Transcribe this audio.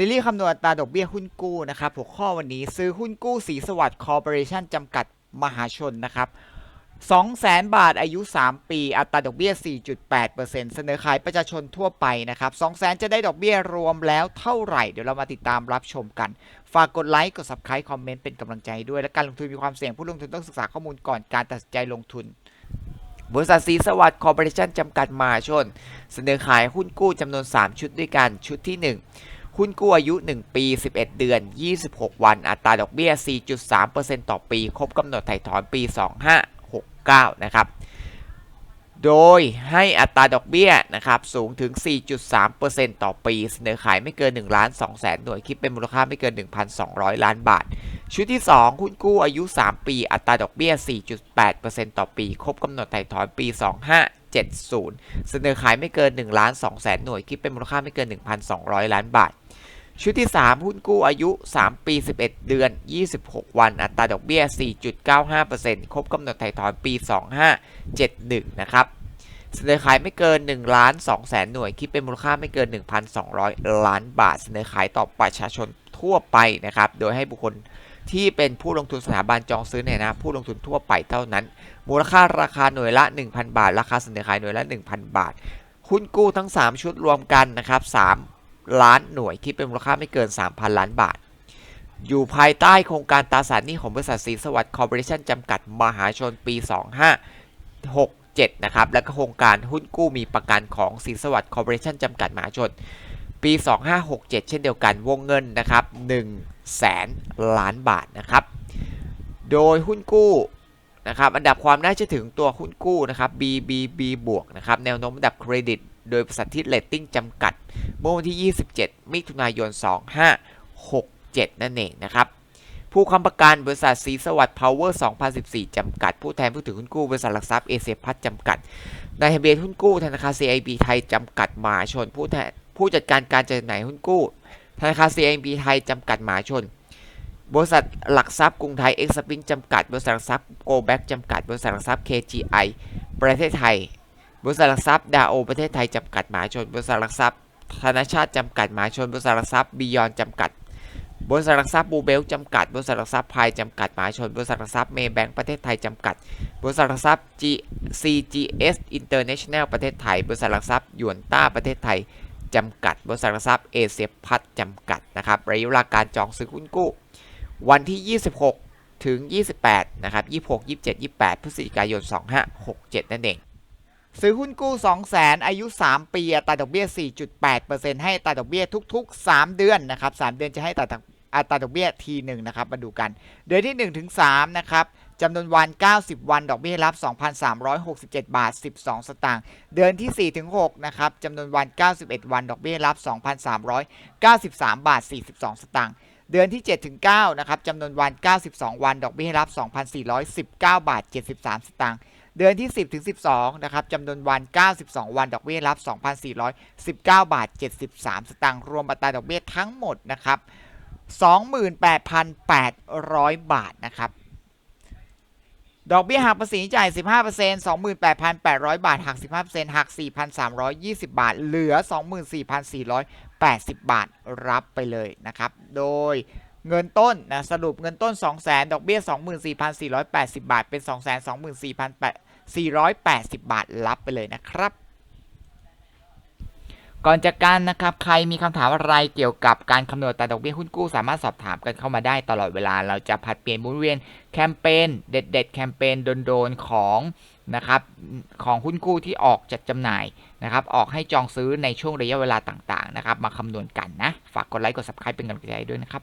ซีรีส์คำนวณอัตราดอกเบี้ยหุ้นกู้นะครับหัวข้อวันนี้ซื้อหุ้นกู้สีสวัสดิ์คอร์ปอเรชั่นจำกัดมหาชนนะครับ200,000 บาทอายุ 3 ปี อัตราดอกเบี้ย 4.8%เสนอขายประชาชนทั่วไปนะครับ200,000 จะได้ดอกเบี้ยรวมแล้วเท่าไหร่ เดี๋ยวเรามาติดตามรับชมกัน ฝากกดไลค์ กด subscribe คอมเมนต์เป็นกำลังใจด้วย และการลงทุนมีความเสี่ยงผู้ลงทุนต้องศึกษาข้อมูลก่อนการตัดสินใจลงทุนบริษัทสีสวัสดิ์คอร์ปอเรชั่นจำกัดมหาชน เสนอขายหุ้นกู้จำนวน 3 ชุดด้วยกัน ชุดที่ 1 หุ้นกู้อายุ 1 ปี 11 เดือน 26 วัน อัตราดอกเบี้ย 4.3%ต่อปี ครบกำหนดไถ่ถอนปี 2569 นะครับ โดยให้อัตราดอกเบี้ยนะครับสูงถึง 4.3%ต่อปี เสนอขายไม่เกิน1ล้าน2แสนหน่วย คิดเป็นมูลค่าไม่เกิน 1,200 ล้านบาท ชุดที่ 2 หุ้นกู้อายุ 3 ปี อัตราดอกเบี้ย 4.8%ต่อปี ครบกำหนดไถ่ถอนปี 2570 เสนอขายไม่เกิน1ล้าน2แสนหน่วย คิดเป็นมูลค่าไม่เกิน 1,200 ล้านบาท ชุดที่ 3 หุ้นกู้อายุ 3 ปี 11 เดือน 26 วัน อัตราดอกเบี้ย 4.95%ครบกำหนดไถ่ถอนปี 2571 นะครับ เสนอขายไม่เกิน1ล้าน2แสนหน่วย คิดเป็นมูลค่าไม่เกิน 1,200 ล้านบาท เสนอขายต่อประชาชนทั่วไปนะครับ โดยให้บุคคลที่เป็นผู้ลงทุนสถาบันจองซื้อในฐานะผู้ลงทุนทั่วไปเท่านั้น มูลค่าราคาหน่วยละ 1,000 บาท ราคาเสนอขายหน่วยละ 1,000 บาทหุ้นกู้ทั้ง 3 ชุดรวมกันนะครับ3 ล้านหน่วยคิดเป็นมูลค่าไม่เกิน 3,000 ล้านบาท อยู่ภายใต้โครงการตราสารหนี้ของบริษัทสีสวัสดิ์คอร์ปอเรชั่นจำกัดมหาชนปี 2567 นะครับ และก็โครงการหุ้นกู้มีประกันของสีสวัสดิ์คอร์ปอเรชั่นจำกัดมหาชน ปี 2567 เช่นเดียวกันวงเงินนะครับ1แสนล้านบาทนะครับ โดยหุ้นกู้นะครับอันดับความน่าเชื่อถือของตัวหุ้นกู้นะครับ BBB บวกนะครับแนวโน้มอันดับเครดิต โดยบริษัทที่เรตติ้งจำกัด เมื่อวันที่ 27 มิถุนายน 2567 นั่นเองนะครับ ผู้ค้ำประกันบริษัทสีสวัสดิ์พาวเวอร์ 2014 จำกัด ผู้แทนผู้ถือหุ้นกู้บริษัทหลักทรัพย์เอเชียพัฒน์จำกัดนายทะเบียนหุ้นกู้ธนาคาร CIB ไทยจำกัดมหาชน ผู้แทนผู้จัดการการจำหน่ายหุ้นกู้ธนาคาร CIB ไทยจำกัดมหาชนบริษัทหลักทรัพย์กรุงไทยเอ็กซ์ปินจำกัด บริษัทหลักทรัพย์โกลแบ็กจำกัด บริษัทหลักทรัพย์ KGI ประเทศไทย บริษัทหลักทรัพย์ดาโอประเทศไทยจำกัดหมหาชน บริษัทหลักทรัพย์ ธนชาติจำกัดหมหาชนบริษัทหลักทรัพย์บียอนจำกัด บริษัทหลักทรัพย์บูเบลจำกัด บริษัทหลักทรัพย์พายจำกัดหมหาชนบริษัทหลักทรัพย์เมย์แบงก์ประเทศไทยจำกัด บริษัทหลักทรัพย์ G CGS International ประเทศไทย บริษัทหลักทรัพย์ยวนต้าประเทศไทยจำกัด บริษัทหลักทรัพย์เอเชียพัฒนจำกัดนะครับระยะเวลาการจองซื้อหุ้นกู้ วันที่ 26 ถึง 28 นะครับ 26 27 28 พฤศจิกายน 2567 นั่นเอง ซื้อหุ้นกู้ 200,000อายุ 3 ปีอัตราดอกเบี้ย 4.8%ให้อัตราดอกเบี้ยทุก ๆ 3 เดือนนะครับ 3 เดือนจะให้อัตราอัตราดอกเบี้ยทีหนึ่งนะครับ มาดูกัน เดือนที่ 1 ถึง 3 นะครับจำนวนวัน 90 วัน ดอกเบี้ยรับ 2,367 บาท 12 สตางค์ เดือนที่ 4 ถึง 6 นะครับจำนวนวัน 91 วัน ดอกเบี้ยรับ 2,393 บาท 42 สตางค์ เดือนที่ 7 ถึง 9 นะครับจำนวนวัน 92 วัน ดอกเบี้ยรับ 2,419 บาท 73 สตางค์ เดือนที่ 10ถึง12 นะครับจำนวนวัน 92 วัน ดอกเบี้ยรับ 2,419 บาท 73 สตางค์รวมอัตราดอกเบี้ยทั้งหมดนะครับ 28,800 บาทนะครับดอกเบี้ยหักภาษีจ่าย 15% 28,800 บาท หัก 15%หัก 4,320 บาท เหลือ 24,480 บาท รับไปเลยนะครับ โดยเงินต้นนะ สรุปเงินต้น 200,000 ดอกเบี้ย 24,480 บาท เป็น 224,800 480 บาทรับไปเลยนะครับ ก่อนจากกันนะครับ ใครมีคำถามอะไรเกี่ยวกับการคำนวณอัตาดอกเบี้ยหุ้นกู้ สามารถสอบถามกันเข้ามาได้ตลอดเวลา เราจะผัดเปลี่ยนหมุนเวียนแคมเปญเด็ด ๆ แคมเปญโดนๆของนะครับของหุ้นกู้ที่ออกจัดจำหน่ายนะครับออกให้จองซื้อในช่วงระยะเวลาต่างๆนะครับมาคำนวณกันนะ ฝากกดไลค์กด subscribe เป็นกำลังใจด้วยนะครับ